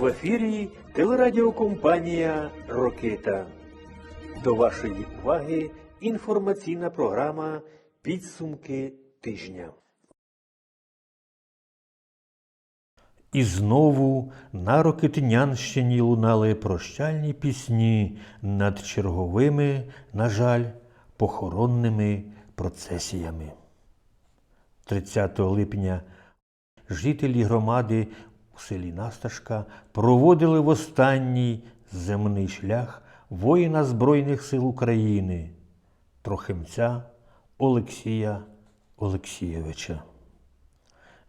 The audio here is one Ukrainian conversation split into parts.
В ефірі телерадіокомпанія Рокита. До вашої уваги інформаційна програма Підсумки тижня. І знову на Рокитинянщині лунали прощальні пісні над черговими, на жаль, похоронними процесіями. 30 липня жителі громади у селі Насташка проводили в останній земний шлях воїна Збройних сил України, трохимця Олексія Олексійовича.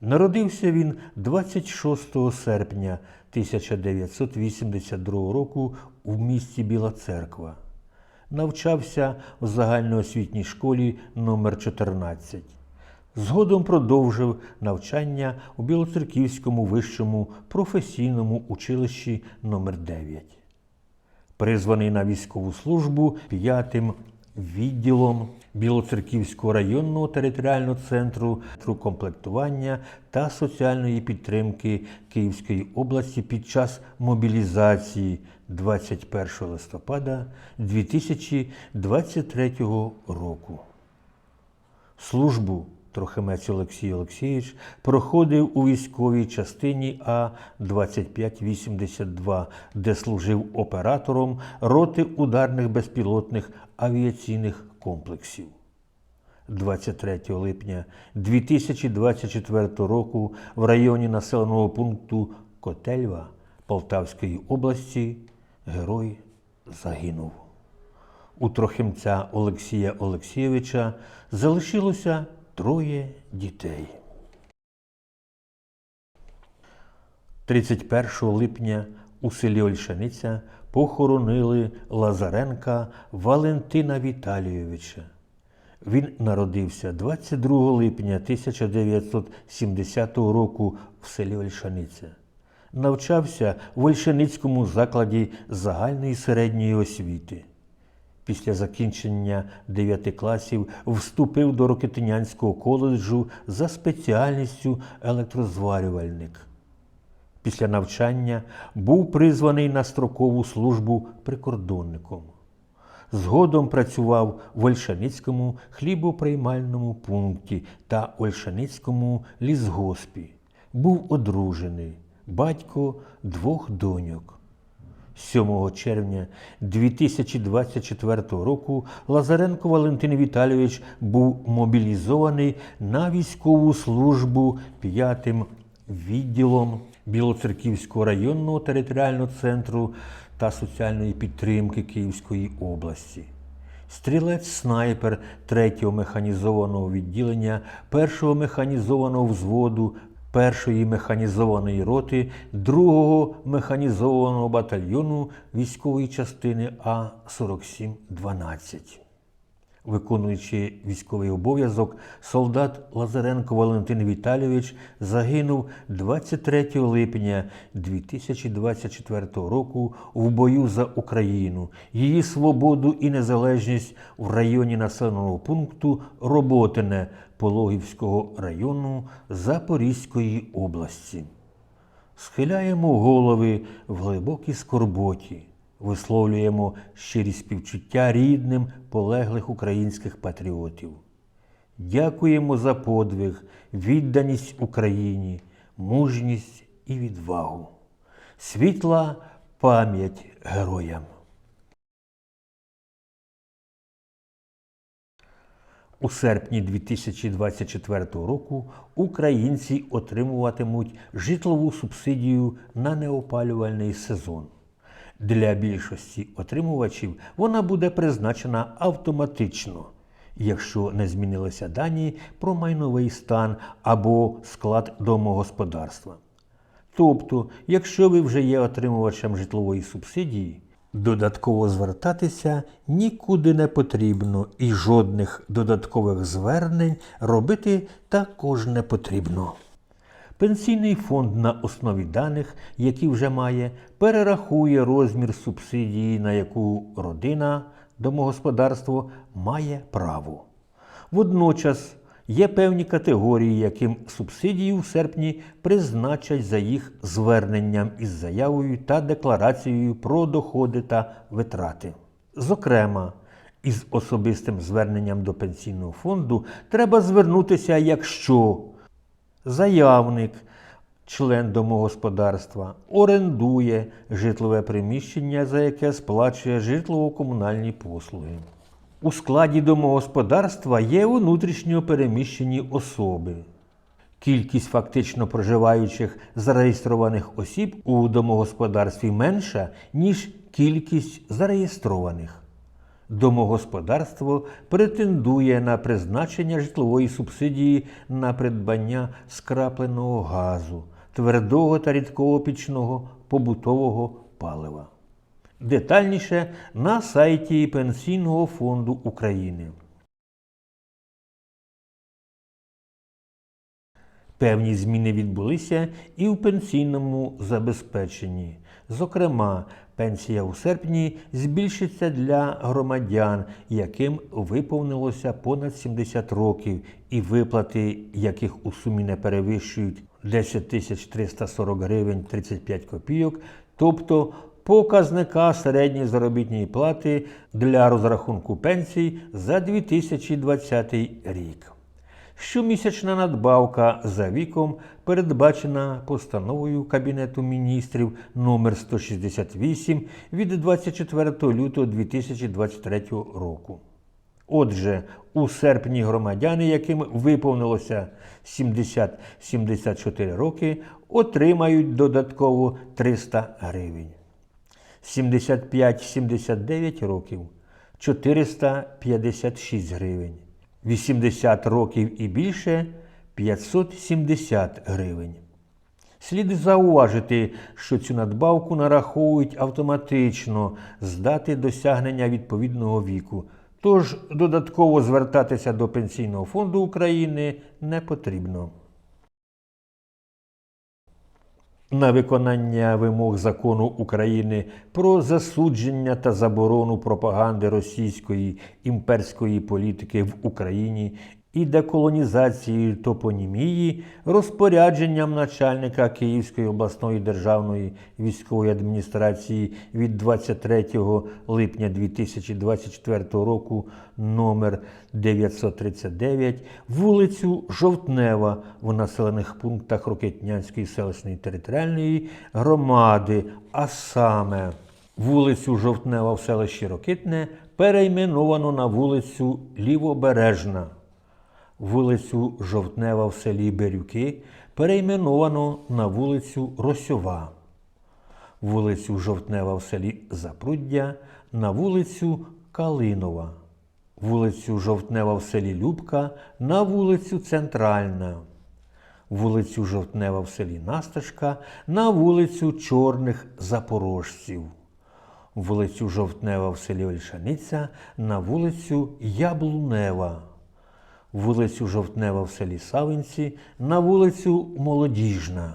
Народився він 26 серпня 1982 року у місті Біла Церква. Навчався в загальноосвітній школі номер 14 Згодом продовжив навчання у Білоцерківському вищому професійному училищі номер 9 Призваний на військову службу п'ятим відділом Білоцерківського районного територіального центру комплектування та соціальної підтримки Київської області під час мобілізації 21 листопада 2023 року. Службу Трохимець Олексій Олексійович проходив у військовій частині А-2582, де служив оператором роти ударних безпілотних авіаційних комплексів. 23 липня 2024 року в районі населеного пункту Котельва Полтавської області герой загинув. У трохимця Олексія Олексійовича залишилося троє дітей. 31 липня у селі Ольшаниця похоронили Лазаренка Валентина Віталійовича. Він народився 22 липня 1970 року в селі Ольшаниця. Навчався в Ольшаницькому закладі загальної середньої освіти. Після закінчення 9 класів вступив до Рокитинянського коледжу за спеціальністю електрозварювальник. Після навчання був призваний на строкову службу прикордонником. Згодом працював в Ольшаницькому хлібоприймальному пункті та Ольшаницькому лісгоспі. Був одружений, батько двох доньок. 7 червня 2024 року Лазаренко Валентин Віталійович був мобілізований на військову службу п'ятим відділом Білоцерківського районного територіального центру та соціальної підтримки Київської області. Стрілець снайпер 3-го механізованого відділення 1-го механізованого взводу першої механізованої роти 2-го механізованого батальйону військової частини А4712. Виконуючи військовий обов'язок, солдат Лазаренко Валентин Віталійович загинув 23 липня 2024 року в бою за Україну, її свободу і незалежність в районі населеного пункту Роботине Пологівського району Запорізької області. Схиляємо голови в глибокій скорботі, висловлюємо щирі співчуття рідним полеглих українських патріотів. Дякуємо за подвиг, відданість Україні, мужність і відвагу. Світла пам'ять героям. У серпні 2024 року українці отримуватимуть житлову субсидію на неопалювальний сезон. Для більшості отримувачів вона буде призначена автоматично, якщо не змінилися дані про майновий стан або склад домогосподарства. Тобто, якщо ви вже є отримувачем житлової субсидії, додатково звертатися нікуди не потрібно і жодних додаткових звернень робити також не потрібно. Пенсійний фонд на основі даних, які вже має, перерахує розмір субсидії, на яку родина, домогосподарство має право. Водночас, Є певні категорії, яким субсидію в серпні призначать за їх зверненням із заявою та декларацією про доходи та витрати. Зокрема, із особистим зверненням до пенсійного фонду треба звернутися, якщо заявник, член домогосподарства, орендує житлове приміщення, за яке сплачує житлово-комунальні послуги. У складі домогосподарства є внутрішньо переміщені особи. Кількість фактично проживаючих зареєстрованих осіб у домогосподарстві менша, ніж кількість зареєстрованих. Домогосподарство претендує на призначення житлової субсидії на придбання скрапленого газу, твердого та рідкого пічного побутового палива. Детальніше на сайті Пенсійного фонду України. Певні зміни відбулися і в пенсійному забезпеченні. Зокрема, пенсія у серпні збільшиться для громадян, яким виповнилося понад 70 років, і виплати яких у сумі не перевищують 10 тисяч 340 гривень 35 копійок, тобто показника середньої заробітної плати для розрахунку пенсій за 2020 рік. Щомісячна надбавка за віком передбачена постановою Кабінету міністрів номер 168 від 24 лютого 2023 року. Отже, у серпні громадяни, яким виповнилося 70-74 роки, отримають додатково 300 гривень. 75-79 років 456 гривень. 80 років і більше 570 гривень. Слід зауважити, що цю надбавку нараховують автоматично з дати досягнення відповідного віку, тож додатково звертатися до Пенсійного фонду України не потрібно. На виконання вимог закону України про засудження та заборону пропаганди російської імперської політики в Україні і деколонізації топонімії розпорядженням начальника Київської обласної державної військової адміністрації від 23 липня 2024 року номер 939 вулицю Жовтнева в населених пунктах Рокетнянської селищної територіальної громади, а саме вулицю Жовтнева в селищі Рокитне перейменовано на вулицю Лівобережна. Вулицю Жовтнева в селі Бирюки перейменовано на вулицю Росьова. Вулицю Жовтнева в селі Запруддя на вулицю Калинова. Вулицю Жовтнева в селі Любка на вулицю Центральна. Вулицю Жовтнева в селі Насташка на вулицю Чорних Запорожців. Вулицю Жовтнева в селі Ольшаниця на вулицю Яблунева вулицю Жовтнева в селі Савинці на вулицю Молодіжна,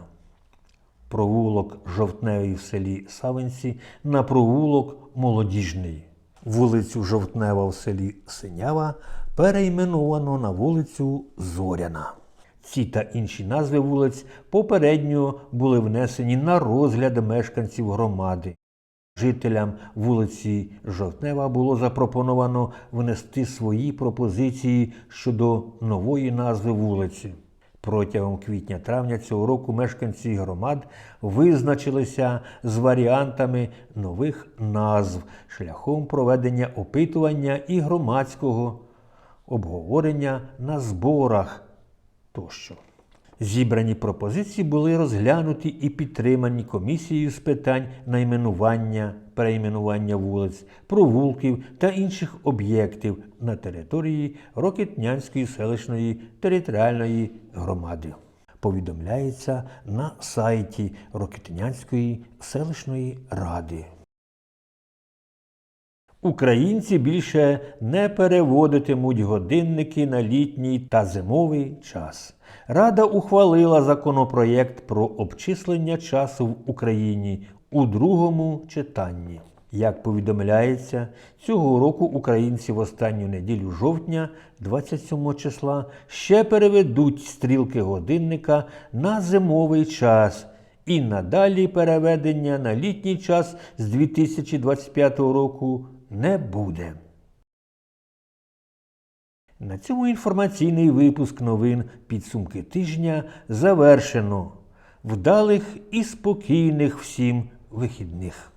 провулок Жовтневий в селі Савинці на провулок Молодіжний, вулицю Жовтнева в селі Синява перейменовано на вулицю Зоряна. Ці та інші назви вулиць попередньо були внесені на розгляд мешканців громади. Жителям вулиці Жовтнева було запропоновано внести свої пропозиції щодо нової назви вулиці. Протягом квітня-травня цього року мешканці громад визначилися з варіантами нових назв шляхом проведення опитування і громадського обговорення на зборах тощо. Зібрані пропозиції були розглянуті і підтримані комісією з питань найменування, перейменування вулиць, провулків та інших об'єктів на території Рокетнянської селищної територіальної громади. Повідомляється на сайті Рокетнянської селищної ради. Українці більше не переводитимуть годинники на літній та зимовий час. Рада ухвалила законопроєкт про обчислення часу в Україні у другому читанні. Як повідомляється, цього року українці в останню неділю жовтня, 27 числа, ще переведуть стрілки годинника на зимовий час. І надалі переведення на літній час з 2025 року не буде. На цьому інформаційний випуск новин підсумки тижня завершено. Вдалих і спокійних всім вихідних.